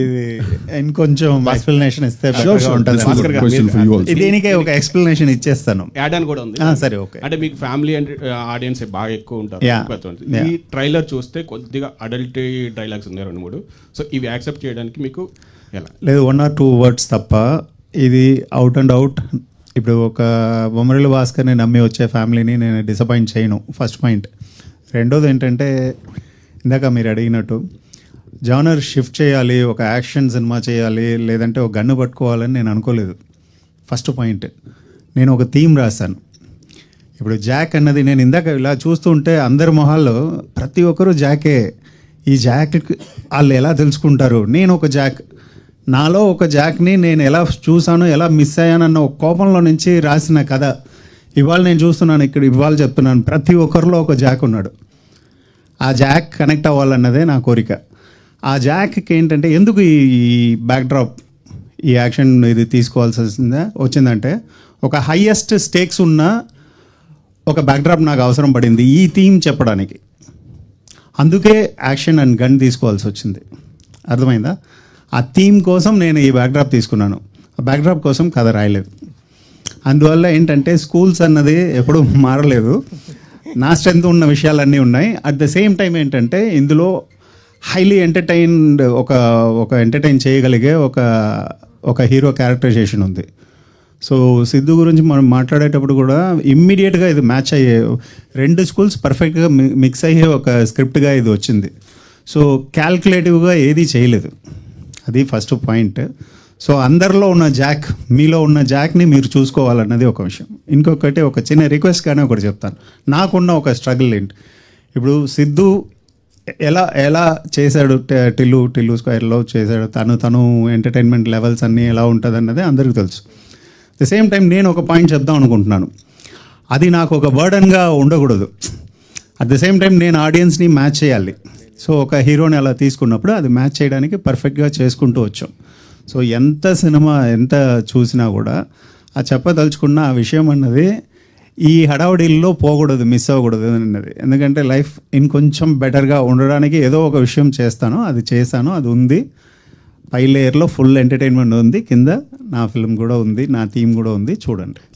ఇది ఇంకొంచెం ఎక్స్ప్లెనేషన్ ఇస్తే. ఉంటుంది భాస్కర్ గారు, question for you also. దీనికే ఒక ఎక్స్ప్లెనేషన్ ఇచ్చేస్తాను? యాడ్ అని కూడా ఉంది. ఆ, సరే ఓకే అంటే మీకు ఫ్యామిలీ అండ్ ఆడియన్స్ బాగా ఎక్కువ ఉంటారు. Yeah. Yeah. ఈ ట్రైలర్ చూస్తే కొద్దిగా అడల్ట్ డైలాగ్స్ ఉన్నాయి రెండు మూడు. సో ఇవి యాక్సెప్ట్ చేయడానికి మీకు ఎలా? లేదు వన్ ఆర్ టూ వర్డ్స్ తప్ప ఇది అవుట్ అండ్ అవుట్ ఇప్పుడు ఒక బొమ్మరిల్లు భాస్కర్ని నమ్మి వచ్చే ఫ్యామిలీని నేను డిసప్పాయింట్ చేయను. ఫస్ట్ పాయింట్ రెండోది ఏంటంటే ఇందాక మీరు అడిగినట్టు జానర్ షిఫ్ట్ చేయాలి ఒక యాక్షన్ సినిమా చేయాలి లేదంటే ఒక గన్ను పట్టుకోవాలని నేను అనుకోలేదు. First point. నేను ఒక థీమ్ రాశాను. ఇప్పుడు జాక్ అన్నది నేను ఇందాక ఇలా చూస్తుంటే అందరి మొహాల్లో ప్రతి ఒక్కరూ జాకే ఈ జాక్ వాళ్ళు ఎలా తెలుసుకుంటారు? నేను ఒక జాక్ నాలో ఒక జాక్ని నేను ఎలా చూసాను ఎలా మిస్ అయ్యానన్న ఒక కోపంలో నుంచి రాసిన కథ. ఇవాళ నేను చూస్తున్నాను ఇక్కడ ఇవాళ చెప్తున్నాను. ప్రతి ఒక్కరిలో ఒక జాక్ ఉన్నాడు. ఆ జాక్ కనెక్ట్ అవ్వాలన్నదే నా కోరిక. ఆ జాక్కి ఏంటంటే ఎందుకు ఈ బ్యాక్డ్రాప్ ఈ యాక్షన్ ఇది తీసుకోవాల్సి వచ్చిందా వచ్చిందంటే ఒక హయ్యెస్ట్ స్టేక్స్ ఉన్న ఒక బ్యాక్డ్రాప్ నాకు అవసరం పడింది ఈ థీమ్ చెప్పడానికి. అందుకే యాక్షన్ అండ్ గన్ తీసుకోవాల్సి వచ్చింది. అర్థమైందా? ఆ థీమ్ కోసం నేను ఈ బ్యాక్డ్రాప్ తీసుకున్నాను. ఆ బ్యాక్డ్రాప్ కోసం కథ రాయలేదు. అందువల్ల ఏంటంటే స్కూల్స్ అన్నది ఎప్పుడూ మారలేదు. నా స్ట్రెంత్ ఉన్న విషయాలన్నీ ఉన్నాయి. అట్ ద సేమ్ టైం ఏంటంటే ఇందులో హైలీ ఎంటర్టైన్డ్ ఒక ఒక ఎంటర్టైన్ చేయగలిగే ఒక ఒక హీరో క్యారెక్టరైజేషన్ ఉంది. సో సిద్ధు గురించి మనం మాట్లాడేటప్పుడు కూడా ఇమ్మీడియట్గా ఇది మ్యాచ్ అయ్యే రెండు స్కూల్స్ పర్ఫెక్ట్గా మిక్స్ అయ్యే ఒక స్క్రిప్ట్గా ఇది వచ్చింది. సో క్యాల్కులేటివ్గా ఏది చేయలేదు. అది ఫస్ట్ పాయింట్ సో అందరిలో ఉన్న జాక్ మీలో ఉన్న జాక్ని మీరు చూసుకోవాలన్నది ఒక విషయం. ఇంకొకటి ఒక చిన్న రిక్వెస్ట్ కానీ ఒకటి చెప్తాను. నాకున్న ఒక స్ట్రగుల్ ఏంటి? ఇప్పుడు సిద్ధు ఎలా ఎలా చేశాడు టిల్లు టిల్లు స్క్వేర్లో చేశాడు? తను తను ఎంటర్టైన్మెంట్ లెవెల్స్ అన్నీ ఎలా ఉంటుంది అన్నది అందరికీ తెలుసు. ద సేమ్ టైం నేను ఒక పాయింట్ చెప్దాం అనుకుంటున్నాను. అది నాకు ఒక బర్డన్గా ఉండకూడదు. అట్ ద సేమ్ టైం నేను ఆడియన్స్ని మ్యాచ్ చేయాలి. సో ఒక హీరోని అలా తీసుకున్నప్పుడు అది మ్యాచ్ చేయడానికి పర్ఫెక్ట్గా చేసుకుంటూ వచ్చాం. సో ఎంత సినిమా ఎంత చూసినా కూడా ఆ చెప్పదలుచుకున్న ఆ విషయం అన్నది ఈ హడావుడిల్లో పోకూడదు మిస్ అవ్వకూడదు అన్నది. ఎందుకంటే లైఫ్ ఇంకొంచెం బెటర్గా ఉండడానికి ఏదో ఒక విషయం చేస్తాను అది చేశాను అది ఉంది. పై లేయర్లో ఫుల్ ఎంటర్టైన్మెంట్ ఉంది. కింద నా ఫిల్మ్ కూడా ఉంది నా థీమ్ కూడా ఉంది. చూడండి.